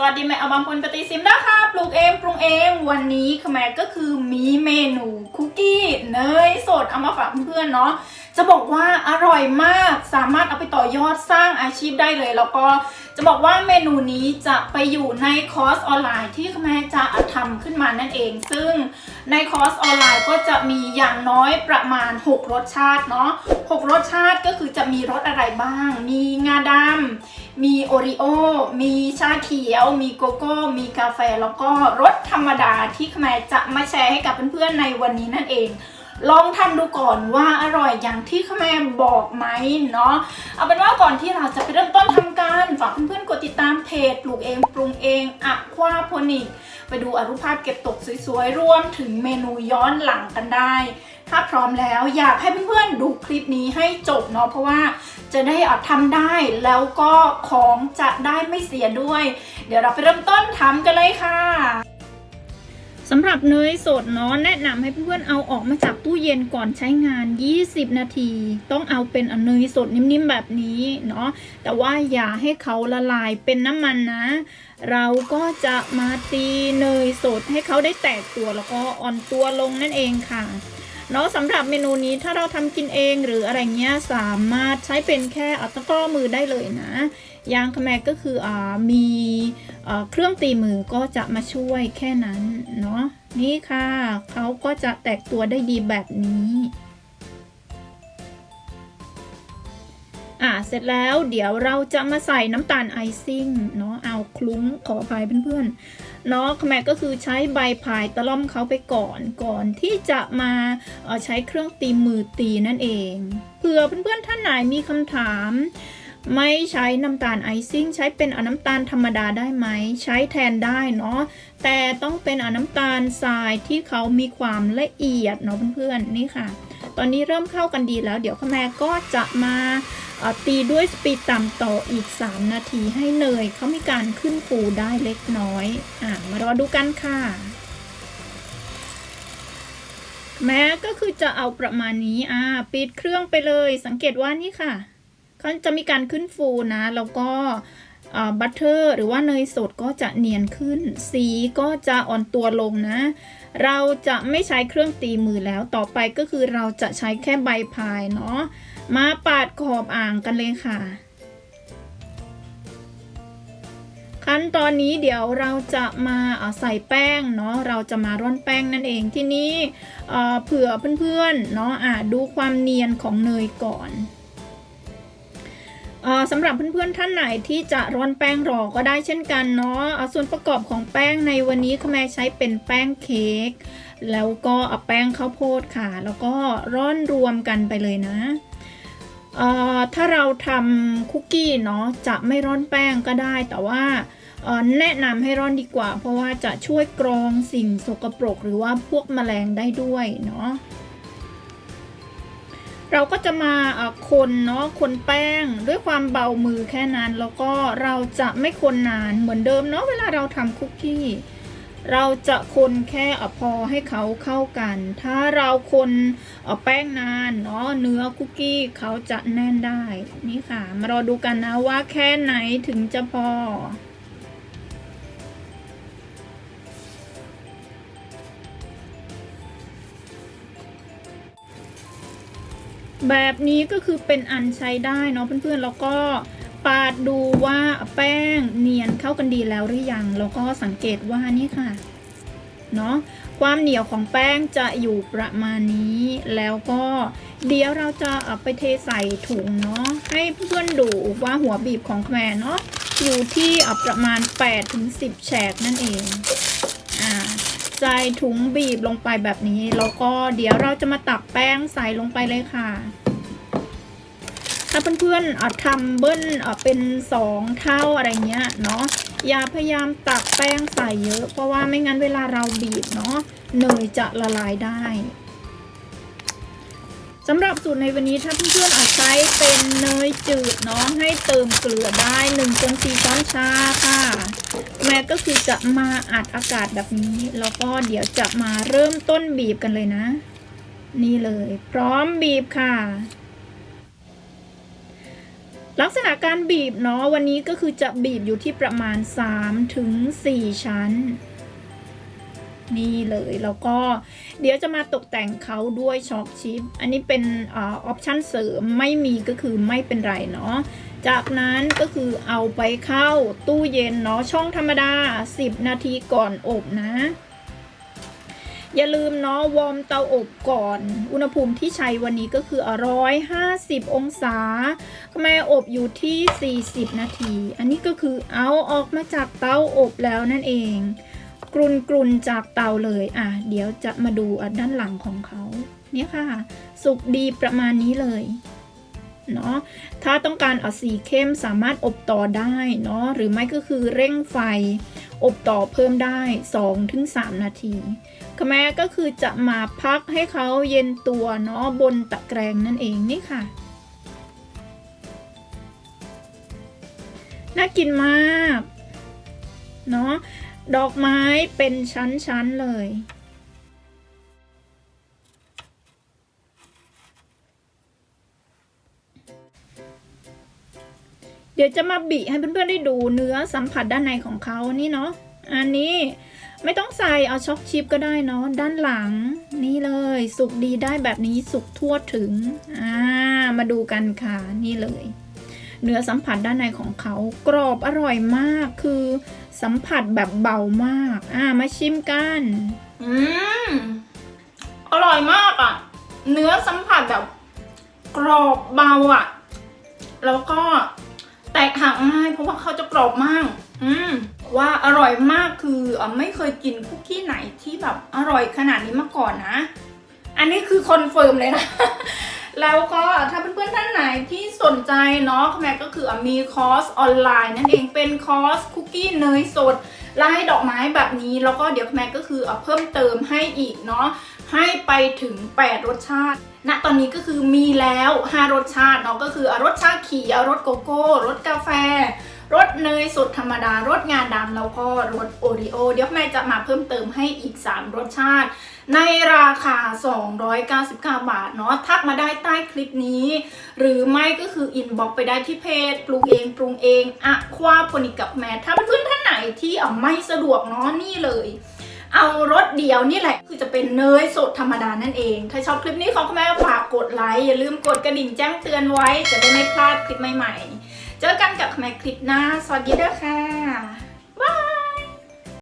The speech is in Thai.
สวัสดีแม่อาบางคนปฏิซิมนะคะปลูกเองปรุงเองวันนี้ขแม่ก็คือมีเมนูคุกกี้เนยสดเอามาฝากเพื่อนๆเนาะจะบอกว่าอร่อยมากสามารถเอาไปต่อยอดสร้างอาชีพได้เลย แล้วก็จะบอกว่าเมนูนี้จะไปอยู่ในคอร์สออนไลน์ที่แม่จะทำขึ้นมานั่นเอง ซึ่งในคอร์สออนไลน์ก็จะมีอย่างน้อยประมาณ 6 รสชาติเนาะ6รสชาติก็คือจะมีรสอะไรบ้าง มีงาดำ มีโอริโอ มีชาเขียว มีโกโก้ มีกาแฟ แล้วก็รสธรรมดาที่ขแมจะมาแชร์ให้กับเพื่อนๆในวันนี้นั่นเอง ลองทำดูก่อนว่าอร่อยอย่างที่ขแม่บอกไหมเนาะ เอาเป็นว่าก่อนที่เราจะไปเริ่มต้นทำการฝากเพื่อนๆกดติดตามเพจปลูกเองปรุงเองอะควาโพนิกไปดูอรูปภาพเก็บตกสวยๆรวมถึงเมนูย้อนหลังกันได้ ถ้าพร้อมแล้วอยากให้เพื่อนๆดูคลิปนี้ให้จบเนาะเพราะว่าจะได้อาจทำได้แล้วก็ของจะได้ไม่เสียด้วย เดี๋ยวเราไปเริ่มต้นทำกันเลยค่ะสำหรับเนยสดเนาะแนะนำให้เพื่อนๆเอาออกมาจากตู้เย็นก่อนใช้งาน 20 นาที ต้องเอาเป็นเนยสดนิ่มๆแบบนี้เนาะแต่ว่าอย่าให้เขาละลายเป็นน้ำมันนะ เราก็จะมาตีเนยสดให้เขาได้แตกตัวแล้วก็อ่อนตัวลงนั่นเองค่ะ เนาะสำหรับเมนูนี้ถ้าเราทำกินเองหรืออะไรเงี้ยสามารถใช้เป็นแค่อัตะกร้อมือได้เลยนะยางขแมก็คืออ่ามีเครื่องตีมือก็จะมาช่วยแค่นั้นเนาะนี่ค่ะเขาก็จะแตกตัวได้ดีแบบนี้ เสร็จแล้วเดี๋ยวเราจะมาใส่น้ำตาลไอซิ่งเนาะเอาคลุ้งขออภัยเพื่อนๆเนาะแม่ก็คือใช้ใบพายตะล่อมเขาไปก่อนก่อนที่จะมาเอ่อใช้เครื่องตีมือตีนั่นเองเผื่อเพื่อนๆท่านไหนมีคำถามไม่ใช้น้ำตาลไอซิ่งใช้เป็นอน้ำตาลธรรมดาได้ไหม ใช้แทนได้เนาะแต่ต้องเป็นอน้ำตาลทรายที่เขามีความละเอียดเนาะเพื่อนๆนี่ค่ะ ตอนนี้เริ่มเข้ากันดีแล้ว เดี๋ยวข้าแม่ก็จะมา ตีด้วยสปีดต่ำต่ออีก 3 นาทีให้เนยเขามีการขึ้นฟูได้เล็กน้อยอะมารอดูกันค่ะ แม้ก็คือจะเอาประมาณนี้อ่าปิดเครื่องไปเลย สังเกตว่านี่ค่ะเขาจะมีการขึ้นฟูนะแล้วก็บัตเตอร์หรือว่าเนยสดก็จะเนียนขึ้น สีก็จะอ่อนตัวลงนะ เราจะไม่ใช้เครื่องตีมือแล้วต่อไปก็คือเราจะใช้แค่ใบพายเนาะ มาปาดขอบอ่างกันเลยค่ะ ขั้นตอนนี้เดี๋ยวเราจะมาใส่แป้งเนาะเราจะมาร่อนแป้งนั่นเองที่นี้เอ่เผื่อเพื่อนๆเนาะอะดูความเนียนของเนยก่อนสำหรับเพื่อนๆท่านไหนที่จะร่อนแป้งรอก็ได้เช่นกันเนาะส่วนประกอบของแป้งในวันนี้คุณแม่ใช้เป็นแป้งเค้กแล้วก็เอาแป้งข้าวโพดค่ะ แล้วก็ร่อนรวมกันไปเลยนะ ถ้าเราทำคุกกี้เนาะจะไม่ร่อนแป้งก็ได้ แต่ว่าแนะนำให้ร่อนดีกว่า เพราะว่าจะช่วยกรองสิ่งสกปรก หรือว่าพวกแมลงได้ด้วยเนาะเราก็จะมาคนเนาะคนแป้งด้วยความเบามือแค่นั้น แล้วก็เราจะไม่คนนานเหมือนเดิมเนาะเวลาเราทำคุกกี้ เราจะคนแค่อพอให้เขาเข้ากัน ถ้าเราคนเอาแป้งนานเนาะเนื้อคุกกี้เขาจะแน่นได้ นี่ค่ะ มารอดูกันนะว่าแค่ไหนถึงจะพอแบบนี้ก็คือเป็นอันใช้ได้เนาะเพื่อนๆ แล้วก็ ปาดดูว่าแป้งเนียนเข้ากันดีแล้วหรือยัง แล้วก็สังเกตว่านี่ค่ะ เนาะความเหนียวของแป้งจะอยู่ประมาณนี้ แล้วก็เดี๋ยวเราจะเอาไปเทใส่ถุงเนาะ ให้เพื่อนดูว่าหัวบีบของแคมเนาะอยู่ที่ประมาณ 8-10แฉกนั่นเองอ่าใส่ถุงบีบลงไปแบบนี้ แล้วก็เดี๋ยวเราจะมาตักแป้งใส่ลงไปเลยค่ะ ถ้าเพื่อนๆอะทำเบิ้ลอะเป็นสองเท่าอะไรเงี้ยเนาะอย่าพยายามตักแป้งใส่เยอะ เพราะว่าไม่งั้นเวลาเราบีบเนาะเนยจะละลายได้สำหรับสูตรในวันนี้ถ้าเพื่อนๆอาจใช้เป็นเนยจืดเนาะให้เติมเกลือได้1จน4ช้อนชาค่ะ แม่ก็คือจะมาอัดอากาศแบบนี้ แล้วก็เดี๋ยวจะมาเริ่มต้นบีบกันเลยนะ นี่เลย พร้อมบีบค่ะ ลักษณะการบีบเนาะวันนี้ก็คือจะบีบอยู่ที่ประมาณ 3 ถึง 4 ชั้น นี่เลยแล้วก็เดี๋ยวจะมาตกแต่งเขาด้วยช็อกชิป อันนี้เป็นออปชั่นเสริมไม่มีก็คือไม่เป็นไรเนาะจากนั้นก็คือเอาไปเข้าตู้เย็นเนาะช่องธรรมดา 10 นาทีก่อนอบนะ อย่าลืมเนาะวอร์มเตาอบก่อน อุณหภูมิที่ใช้วันนี้ก็คือ 150 องศาแม่อบอยู่ที่ 40 นาที อันนี้ก็คือเอาออกมาจากเตาอบแล้วนั่นเอง กรุนกรุนจากเตาเลยอะเดี๋ยวจะมาดูด้านหลังของเขาเนี่ยค่ะ สุกดีประมาณนี้เลย เนาะถ้าต้องการเอาสีเข้มสามารถอบต่อได้เนาะหรือไม่ก็คือเร่งไฟ อบต่อเพิ่มได้ 2-3 นาทีคแม่ก็คือจะมาพักให้เขาเย็นตัวเนาะบนตะแกรงนั่นเองนี่ค่ะน่ากินมากเนาะดอกไม้เป็นชั้นๆเลย เดี๋ยวจะมาบิให้เพื่อนๆได้ดูเนื้อสัมผัสด้านในของเขานี่เนาะอันนี้ไม่ต้องใส่เอาช็อกชิปก็ได้เนาะด้านหลังนี่เลย สุกดีได้แบบนี้สุกทั่วถึงอ่ามาดูกันค่ะนี่เลย เนื้อสัมผัสด้านในของเขากรอบอร่อยมากคือสัมผัสแบบเบามากอ่ามาชิมกันอืมอร่อยมากอะ่ะ เนื้อสัมผัสแบบกรอบเบาอะ่ะ แล้วก็ ตกหักง่ายเพราะว่าเขาจะกรอบมาก อืมว่าอร่อยมากคือไม่เคยกินคุกกี้ไหนที่แบบอร่อยขนาดนี้มาก่อนนะ อันนี้คือคอนเฟิร์มเลยนะ แล้วก็ถ้าเพื่อนๆท่านไหนที่สนใจเนาะแม่ก็คือมีคอร์สออนไลน์นั่นเองเป็นคอร์สคุกกี้เนยสดลายดอกไม้แบบนี้ แล้วก็เดี๋ยวแม่ก็คือเพิ่มเติมให้อีกเนาะ ให้ไปถึง 8 รสชาติณตอนนี้ก็คือมีแล้ว 5 รสชาติเนาะก็คือรสชาเขียวรสโกโก้รสกาแฟรสเนยสดธรรมดารสงานดำแล้วก็รสโอริโอเดี๋ยวแม่จะมาเพิ่มเติมให้อีก 3 รสชาติ ในราคา 299 บาทเนาะทักมาได้ใต้คลิปนี้ หรือไม่ก็คืออินบ็อกไปได้ที่เพจปรุงเองปรุงเองอะควาโพนิกับแม่ถ้าเพื่อนท่านไหนที่ไม่สะดวกเนาะนี่เลย เอารสเดียวนี่แหละ คือจะเป็นเนยสดธรรมดานั่นเอง ถ้าชอบคลิปนี้ขอคุณแม่ฝากกดไลค์อย่าลืมกดกระดิ่งแจ้งเตือนไว้ จะได้ไม่พลาดคลิปใหม่ๆ เจอกันกับแม่คลิปหน้าสวัสดีด้วยค่ะบาย